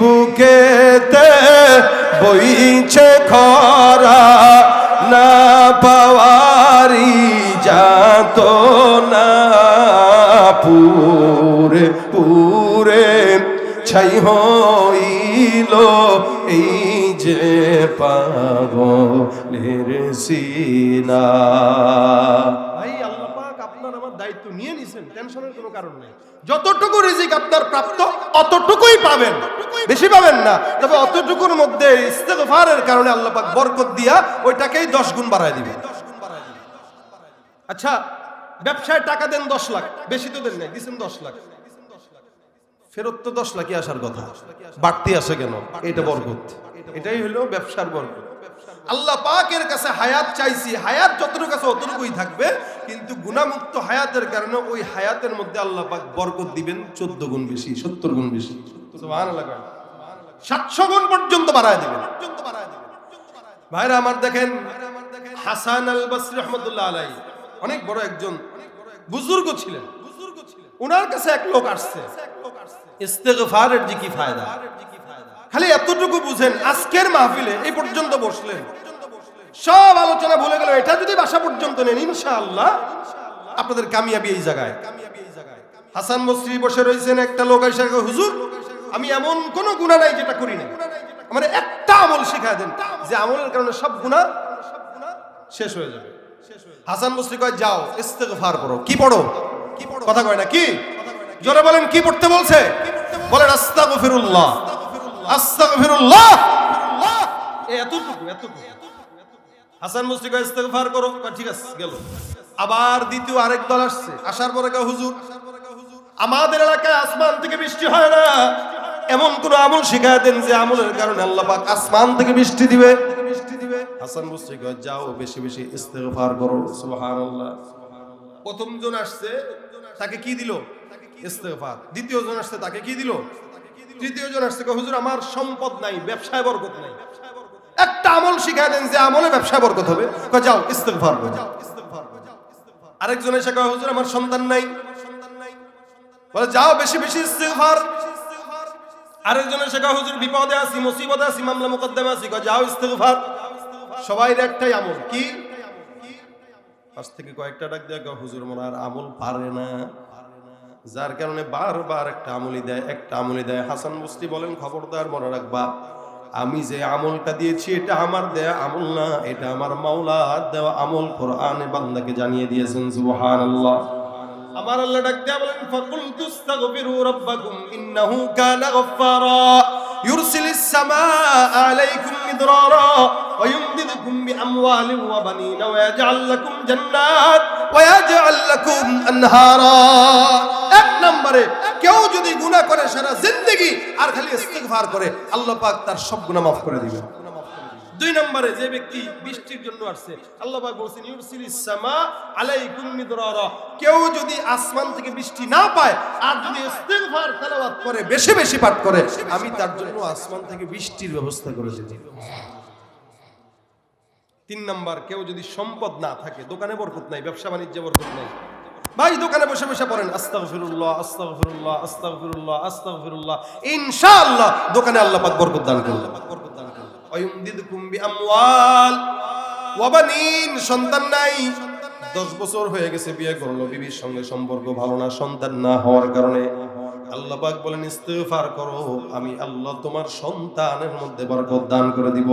বুকেতে বইছে খরা না পাওয়ারি যাত না পুরে পুরে ছাই হইল এই যে পাগলের সিনা। দায়িত্ব নিয়ে নিছেন, টেনশনের কোনো কারণ নেই। যতটুকু রিজিক আপনার প্রাপ্ত, অতটুকুই পাবেন। বেশি পাবেন না। তবে অতটুকুর মধ্যে ইস্তেগফারের কারণে আল্লাহ পাক বরকত দিয়া ওইটাকেই দশ গুণ বাড়ায় দিবে আচ্ছা ব্যবসায় টাকা দেন দশ লাখ, বেশি তো দেন নাই দিচ্ছেন দশ লাখ। ফেরত তো দশ লাখই আসার কথা। বাড়তি আসে কেন? এটা বরকত। এটাই হলো ব্যবসার বরকত। আল্লাহ পাকের কাছে হায়াত চাইছি হায়াত যতটুকু আছে অতটুকুই থাকবে কিন্তু গুণামুক্ত হায়াতের কারণে ওই হায়াতের মধ্যে আল্লাহ পাক বরকত দিবেন চোদ্দ গুণ বেশি সত্তর গুণ বেশি। সাতশো গুণ পর্যন্ত বাড়ায় দিবেন। ভাইরা আমার দেখেন হাসান আল বসরি রহমতুল্লাহ আলাই অনেক বড় একজন বুজুর্গ ছিলেন। ওনার কাছে এক লোক আসছে। ইস্তেগফারের জি কি ফায়দা? খালি এতটুকু বুঝেন, আজকের মাহফিলে এই পর্যন্ত বসলেন। সব আলোচনা ভুলে গেল এটা যদি বাসা পর্যন্ত নেন, ইনশাআল্লাহ আপনাদের কামিয়াবি এই জায়গায়। হাসান বসরি বসে রয়েছেন, একটা লোক এসে হুজুর, আমি এমন কোন গুণা নাই যেটা করি না আমার একটা আমল শিখায় দেন, যে আমলের কারণে সব গুণা শেষ হয়ে যাবে। হাসান বসরি কয়, যাও, ইস্তেগফার করো। কি পড়ো কি পড়ো? কথা কয় না, কি? জোরে বলেন, কি পড়তে বলছে? বলেন, আস্তাগফিরুল্লাহ। আস্তাগফিরুল্লাহ। এতটুকু এতটুকু। হাসান ইস্তেগফার করো। ঠিক আছে, গেল। আবার দ্বিতীয় আরেক দল আসছে। আসার পরে কয়, হুজুর, আমাদের এলাকায় আসমান থেকে বৃষ্টি হয় না। এমন কোন আমল শিখায় দেন যে আমলের কারণে আল্লাহ পাক আসমান থেকে বৃষ্টি দিবে। হাসান কয়, যাও বেশি বেশি ইস্তেগফার করো। সুবহানাল্লাহ। প্রথম জন আসছে, তাকে কি দিল? ইস্তেগফার। দ্বিতীয় জন আসছে তাকে কি দিল? তৃতীয় জন আসছে হুজুর আমার সম্পদ নাই ব্যবসায় বরকত নাই। একটা আমল শিখায় দেন যে আমলে ব্যবসায় বরকত হবে। যাও ইস্তেগফার করো। আরেকজন এসে কয় হুজুর আমার সন্তান নাই। বলে যাও বেশি বেশি ইস্তেগফার। আরেকজন এসে কয় হুজুর বিপদে আছি মুসিবতে আছি মামলা মুকদ্দমে আছি। কয় যাও ইস্তেগফার। সবাই একটাই আমল। কি? পাশ থেকে কয়েকটা ডাক দেয় কয়, হুজুর মনে আর আমল পারে না। যার কারণে বারবার একটা আমলি দেয়, একটা আমলি দেয়। হাসান মুস্তি বলেন, খবরদার মনে রাখবা, আমি যে আমলটা দিয়েছি, এটা আমার দেয়া আমল না, এটা আমার মাওলা দেওয়া আমল। কোরআনে বান্দাকে জানিয়ে দিয়েছেন, সুবহানাল্লাহ। আমার আল্লাহ ডাক দেয়া বলেন, ফাকুল তুস্তাগফিরু রাব্বাকুম, ইন্নাহু কানা গফফারা, ইউরসিলিস সামাআ আলাইকুম মিদরারা, ওয়া বানিনা ওয়া ইয়াজআল লাকুম জান্নাত ওয়া ইয়াজআল লাকুম আনহারা এক নম্বরে কেউ যদি গুনাহ করে সারা জিন্দেগি আর খালি ইস্তিগফার করে, আল্লাহ পাক তার সব গুনাহ মাফ করে দিবেন দুই নম্বরে যে ব্যক্তি বৃষ্টির জন্য আসছে, আল্লাহ পাক বলছেন ইউরসিলিস সামা আলাইকুম মিদরারা। কেউ যদি আসমান থেকে বৃষ্টি না পায় আর যদি ইস্তিগফার তেলাওয়াত করে, বেশি বেশি পাঠ করে, আমি তার জন্য আসমান থেকে বৃষ্টির ব্যবস্থা করে দিই তিন নম্বর, কেউ যদি সম্পদ না থাকে, দোকানে বরকত নাই, ব্যবসা বাণিজ্যে বরকত নাই। ভাই, দোকানে বসে বসে পড়েন, আস্তাগফিরুল্লাহ আস্তাগফিরুল্লাহ আস্তাগফিরুল্লাহ আস্তাগফিরুল্লাহ। ইনশাআল্লাহ দোকানে আল্লাহ পাক বরকত দান করবেন বরকত দান করবেন ওয়ায়ুমদিদকুম বিআমওয়াল। ওয়া বানিন সন্তান নাই। দশ বছর হয়ে গেছে বিয়ে করল, বিবির সঙ্গে সম্পর্ক ভালো না, সন্তান না হওয়ার কারণে। আল্লাহ পাক বলেন, ইস্তেগফার করো, আমি আল্লাহ তোমার সন্তানের মধ্যে বরকত দান করে দিব।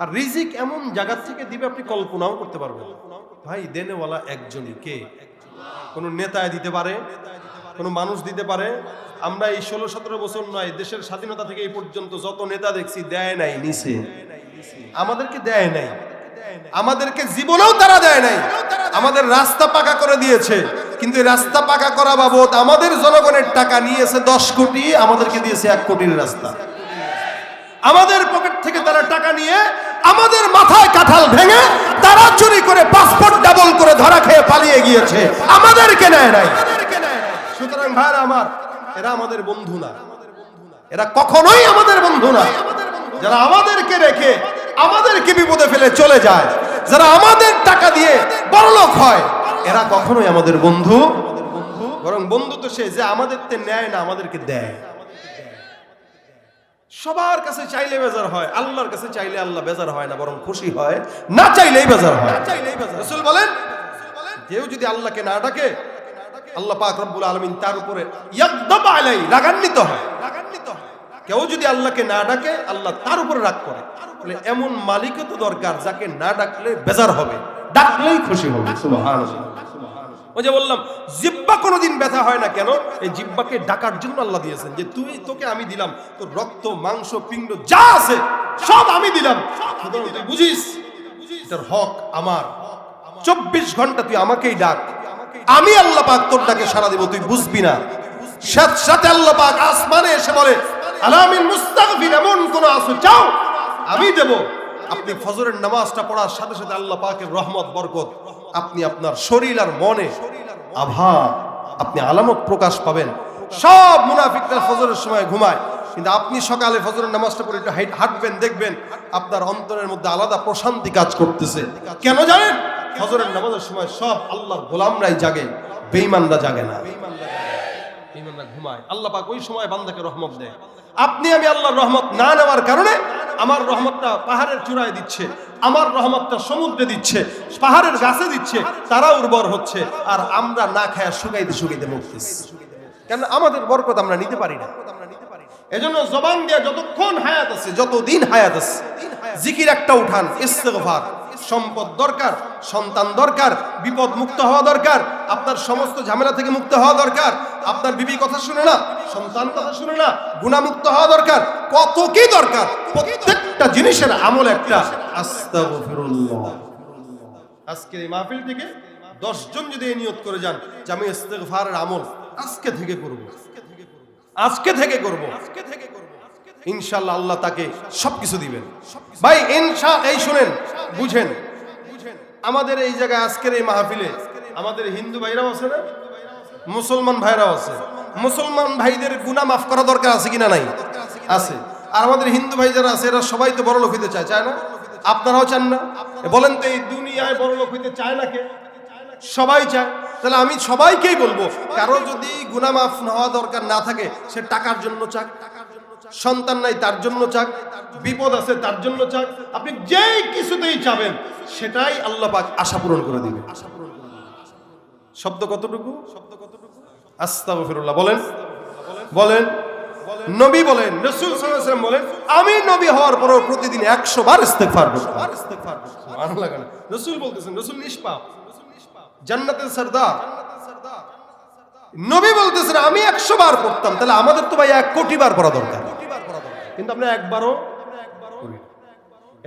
আর রিজিক এমন জায়গা থেকে দিবে আপনি কল্পনাও করতে পারবেন ভাই, দেনেওয়ালা একজনই কে? কোন নেতায় দিতে পারে, কোন মানুষ দিতে পারে? আমরা এই ষোলো সতেরো বছর নয়, দেশের স্বাধীনতা থেকে এই পর্যন্ত যত নেতা দেখছি দেয় নাই নিছে আমাদেরকে দেয় নাই। আমাদেরকে জীবনেও তারা দেয় নাই। আমাদের রাস্তা পাকা করে দিয়েছে। কিন্তু রাস্তা পাকা করা বাবদ আমাদের জনগণের টাকা নিয়েছে দশ কোটি, আমাদেরকে দিয়েছে এক কোটির রাস্তা। আমাদের পকেট থেকে তারা টাকা নিয়ে আমাদের মাথায় কাঁঠাল ভেঙে তারা চুরি করে পাসপোর্ট ডাবল করে ধরা খেয়ে পালিয়ে গিয়েছে। আমাদেরকে নেয় নাই। সুতরাং ভাইরা আমার, এরা আমাদের বন্ধু না। এরা কখনোই আমাদের বন্ধু না। যারা আমাদেরকে রেখে আমাদেরকে বিপদে ফেলে চলে যায়, যারা আমাদের টাকা দিয়ে বড়লোক হয়, এরা কখনোই আমাদের বন্ধু, বরং বন্ধু তো সে যে আমাদের নেয় না, আমাদেরকে দেয়। সবার কাছে চাইলে বেজার হয় আল্লাহর কাছে চাইলে আল্লাহ বেজার হয় না বরং খুশি হয়। না চাইলেই বেজার হয়। রাসূল বলেন কেউ যদি আল্লাহকে না ডাকে আল্লাহ পাক রব্বুল আলামিন তার উপরে রাগান্বিত হয়। রাগান্বিত হয়। কেউ যদি আল্লাহকে না ডাকে আল্লাহ তার উপরে রাগ করে। বলে এমন মালিকও তো দরকার যাকে না ডাকলে বেজার হবে ডাকলেই খুশি হবে সুবহানাল্লাহ। ওই যে বললাম, জিব্বা কোনোদিন ব্যথা হয় না কেন? এই জিব্বাকে ডাকার জন্য আল্লাহ দিয়েছেন যে তুই, তোকে আমি দিলাম, তোর রক্ত, মাংস, পিণ্ড, যা আছে, সব আমি দিলাম। তুই বুঝিস এটার হক আমার। চব্বিশ ঘণ্টা তুই আমাকেই ডাক। আমি আল্লাহ পাক তোর ডাকে সারা দিব, তুই বুঝবি না। সাথে সাথে আল্লাহ পাক আসমানে এসে বলে, আলামিন মুস্তাগফির, এমন কোন আসো চাও? আমি দেব। আপনি ফজরের নামাজটা পড়ার সাথে সাথে আল্লাহ পাকের রহমত, বরকত। আপনি আপনার শরীর আর মনে আভা আপনি আলামত প্রকাশ পাবেন। সব মুনাফিকরা ফজরের সময় ঘুমায় কিন্তু আপনি সকালে ফজরের নামাজটা পড়ে একটু হাইট- হাঁটবেন দেখবেন আপনার অন্তরের মধ্যে আলাদা প্রশান্তি কাজ করতেছে। কেন জানেন? ফজরের নামাজের সময় সব আল্লাহর গোলামরাই জাগে বেঈমানরা জাগে না। বেঈমানরা ঘুমায়। আল্লাহ পাক ওই সময় বান্দাকে রহমত দেয়। আপনি আমি আল্লাহর রহমত না নেওয়ার কারণে আমার রহমতটা পাহাড়ের চূড়ায় দিচ্ছে, আমার রহমতটা সমুদ্রে দিচ্ছে, পাহাড়ের গাছে দিচ্ছে, তারা উর্বর হচ্ছে, আর আমরা না খায়া শুকাইতে শুকাইতে মরতেছি। কেন আমাদের বরকত আমরা নিতে পারি না। এজন্য জবান দিয়ে যতক্ষণ হায়াত আছে, যতদিন হায়াত আছে, জিকির একটা উঠান, ইস্তেগফার। সম্পদ দরকার, সন্তান দরকার, বিপদ মুক্ত হওয়া দরকার, আপনার সমস্ত ঝামেলা থেকে মুক্ত হওয়া দরকার, আপনার বিবি কথা শুনে না সন্তান কথা শুনে না গুণামুক্ত হওয়া দরকার। কত কি দরকার? প্রত্যেকটা জিনিসের আমল একটা। আস্তাগফিরুল্লাহ। আজকের এই মাহফিল থেকে দশজন যদি এই নিয়ত করে যান যে আমি ইস্তেগফারের আমল আজকে থেকে করব আজকে থেকে করব। আজকে থেকে করব। ইনশাআল্লাহ আল্লাহ তাকে সবকিছু দিবেন। ভাই ইনশা এই শুনেন বুঝেন। আমাদের এই জায়গায় আজকের এই মাহফিলে আমাদের হিন্দু ভাইরাও আছে না? মুসলমান ভাইরাও আছে। মুসলমান ভাইদের গুনাহ মাফ করা দরকার আছে কিনা নাই? আছে। আর আমাদের হিন্দু ভাই যারা আছে, এরা সবাই তো বড় লোক হইতে চায় চায় না? আপনারাও চান না? বলেন তো, এই দুনিয়ায় বড় লোক হইতে চায় না কে? সবাই চায়। তাহলে আমি সবাইকেই বলব, কারও যদি গুনাহ মাফ হওয়া দরকার না থাকে, সে টাকার জন্য চাক। সন্তান নাই, তার জন্য চাক। বিপদ আছে, তার জন্য চাক। আপনি যেই কিছুতেই চাবেন সেটাই আল্লাহ পাক আশা পূরণ করে দিবে আশা পূরণ শব্দ কতটুকু শব্দ কতটুকু? আস্তাগফিরুল্লাহ, বলেন। বলেন। নবী বলেন, রাসূল সাল্লাল্লাহু বলেন, আমি নবী হওয়ার পরও প্রতিদিন 100 বার ইস্তেগফার করতাম? রাসূল বলতেছেন, রাসূল নিষ্পাপ। জান্নাতের সরদার। নবী বলতেছেন, আমি 100 বার পড়তাম, তাহলে আমাদের তো ভাই 1 কোটি বার পড়া দরকার। কিন্তু আমরা একবারও।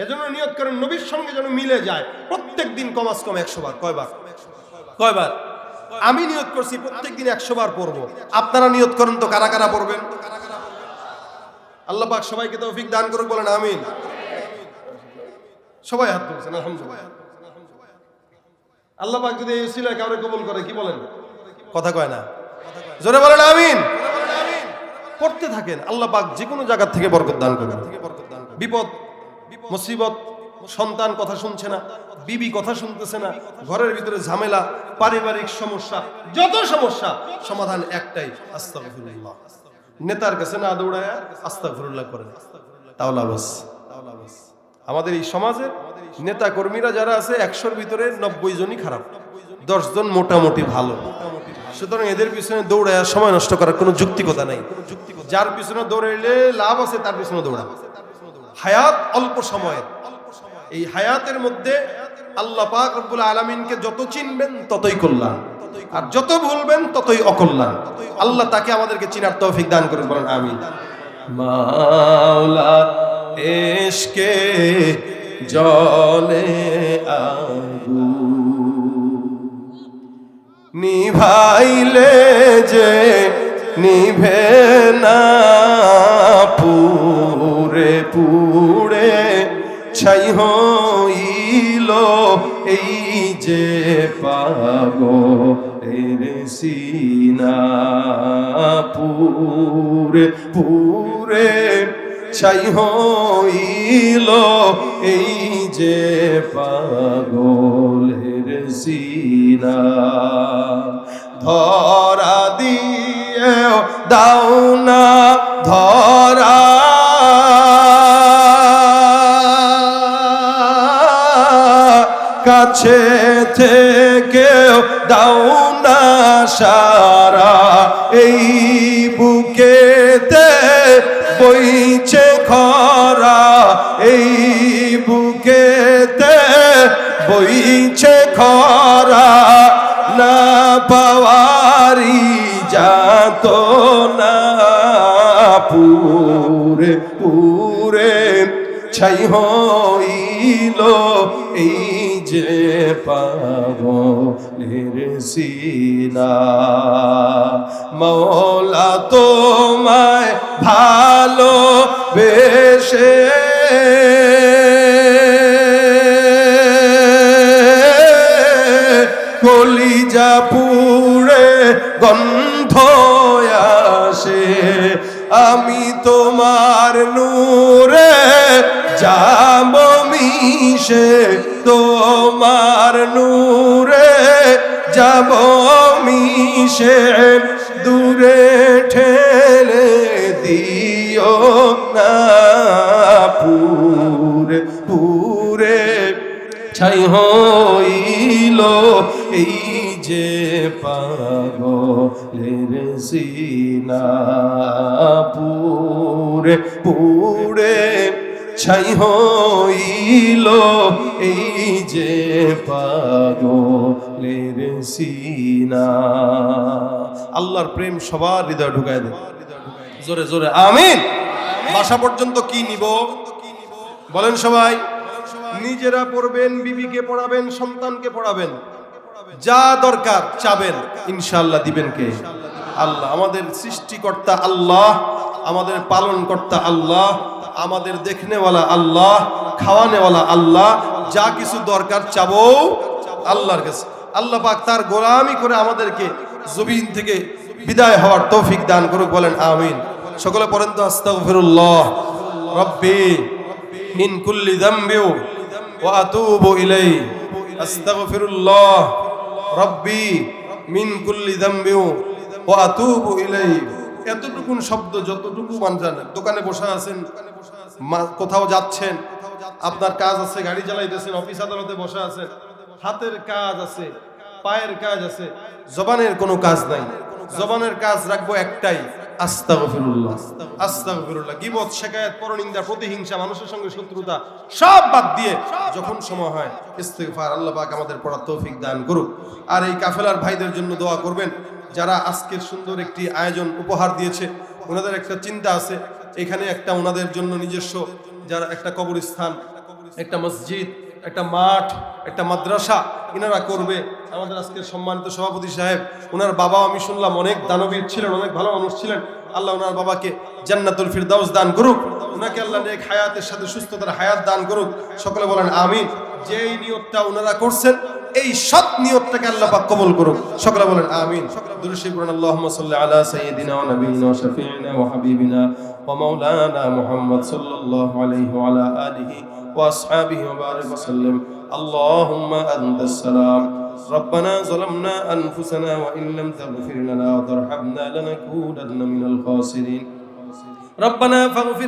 এজন্য নিয়ত করেন, নবীর সঙ্গে যেন মিলে যায়। প্রত্যেক দিন কমাস কম একশো বার। কয়বার? কয়বার? আমি নিয়ত করছি প্রত্যেক দিন একশো বার পড়ব। আপনারা নিয়ত করেন তো কারা কারা পড়বেন? আল্লাহ পাক সবাইকে তৌফিক দান করুক, বলেন আমিন। সবাই হাত তুলছেন, আলহামদুলিল্লাহ। আল্লাহ পাক যদি এই উসিলায় কাউরে কবুল করে, কি বলেন? কথা কয় না। জোরে বলেন আমিন। পড়তে থাকেন, আল্লাহ পাক যে কোনো জায়গা থেকে বরকত দান করবেন বিপদ, মুসিবত সন্তান কথা শুনছে না, বিবি কথা শুনতেছে না, ঘরের ভিতরে ঝামেলা, পারিবারিক সমস্যা, যত সমস্যা, সমাধান একটাই, আস্তাগফিরুল্লাহ। নেতার কাছে না দৌড়ায় আস্তাগফিরুল্লাহ করেন। তাওলা বাস। আমাদের এই সমাজে নেতা কর্মীরা যারা আছে, একশোর ভিতরে নব্বই জনই খারাপ, দশ জন মোটামুটি ভালো। সুতরাং এদের পিছনে দৌড়ায় সময় নষ্ট করার কোনো যুক্তিকতা নাই। যার পিছনে দৌড়াইলে লাভ আছে, তার পিছনে দৌড়া হায়াত অল্প সময়ের। এই হায়াতের মধ্যে আল্লাহ পাক রব্বুল আলমিনকে যত চিনবেন ততই কল্যাণ। আর যত ভুলবেন ততই অকল্যাণ। আল্লাহ তাকে আমাদেরকে চিনার তৌফিক দান করেন, বলেন আমিন। মাওলা এশকে জলে আগু নিভাইলে যে নিভে না পুরে পুরে ছাই হইল এই যে পাগো সিনা পুরে পুরে ছাই হইল এই যে পাগলের সিনা। ধরা দিয়ে দাও কাছে থেকেও দাও না সারা। এই বুকেতে বইছে খরা। এই বুকেতে বইছে খরা। না পাওয়ারি যাত না পুরে পুরে, ছাই হইল এই যে পাগলের সিনা। মৌলা তোমায় ভালো বেশে কলিজা পুড়ে গন্ধ আসে। আমি তোমার নূরে যাব মিশে। তোমার নূরে যাব মিশে দূরে ঠেলে দিও না পুরে পুরে ছাই হইল এই যে পাগলের সিনা। পুরে পুরে ছাই হইল এই যে পাগলের সিনা। আল্লাহর প্রেম সবার হৃদয় ঢুকায় দেয়। জোরে জোরে, আমিন। বাসা পর্যন্ত কি নিব? বলেন সবাই। নিজেরা পড়বেন, বিবিকে পড়াবেন, সন্তানকে পড়াবেন। যা দরকার চাবেন, ইনশাআল্লাহ দিবেন কে? আল্লাহ। আমাদের সৃষ্টিকর্তা আল্লাহ, আমাদের পালনকর্তা আল্লাহ আমাদের দেখনেওয়ালা আল্লাহ, খাওয়ানেওয়ালা আল্লাহ, যা কিছু দরকার চাবো আল্লাহর কাছে। আল্লাহ পাক তার গোলামি করে আমাদেরকে জমিন থেকে বিদায় হওয়ার তৌফিক দান করুক, বলেন আমিন। সকলে পড়েন তো, আস্তাগফিরুল্লাহ। রব্বি মিন কুল্লি যামবি ওয়া আতুবু ইলাই। আস্তাগফিরুল্লাহ। রব্বি মিন কুল্লি যামবি ওয়া আতুবু ইলাই। এতটুকুন শব্দ, যতটুকু মান জানেন, দোকানে বসে আছেন কোথাও যাচ্ছেন, আপনার কাজ আছে, গাড়ি চালাইতেছেন, অফিস আদালতে বসে আছেন, হাতের কাজ আছে, পায়ের কাজ আছে, জবানের কোনো কাজ নাই। জবানের কাজ রাখব একটাই প্রতিহিংসা, মানুষের সঙ্গে শত্রুতা, সব বাদ দিয়ে যখন সময় হয় পড়ার করুক। আর এই ভাইদের জন্য দোয়া করবেন, যারা আজকের সুন্দর একটি আয়োজন উপহার দিয়েছে, ওনাদের একটা চিন্তা আছে এখানে একটা ওনাদের জন্য নিজস্ব, যারা একটা কবরস্থান, একটা মসজিদ, একটা মাঠ, একটা মাদ্রাসা ইনারা করবে। আমাদের আজকের সম্মানিত সভাপতি সাহেব, ওনার বাবা আমি শুনলাম অনেক দানবীর ছিলেন, অনেক ভালো মানুষ ছিলেন। আল্লাহ ওনার বাবাকে জান্নাতুল ফিরদাউস দান করুক। ওনাকে আল্লাহ নেক হায়াতের সাথে সুস্থতার হায়াত দান করুক। সকলে বলেন, আমিন। যেই নিয়তটা ওনারা করছেন এই সৎ নিয়তটাকে আল্লাহ পাক কবুল করুক সকলে বলেন আমিন দুরুশি পড়েন আল্লাহুম্মা সাল্লি আলা সাইয়্যিদিনা ওয়া নাবিয়িনা ওয়া শাফিঈনা ওয়া হাবিবিনা ওয়া মাওলানা মুহাম্মদ সাল্লাল্লাহু আলাইহি ওয়া আলা আলিহি ওয়া আসহাবিহি ওয়া বারিক ওয়া সাল্লাম আল্লাহুম্মা আনতাস সালাম ربنا ظلمنا أنفسنا وإن لم تغفر لنا وترحمنا لنكونن من الخاسرين ربنا فاغفر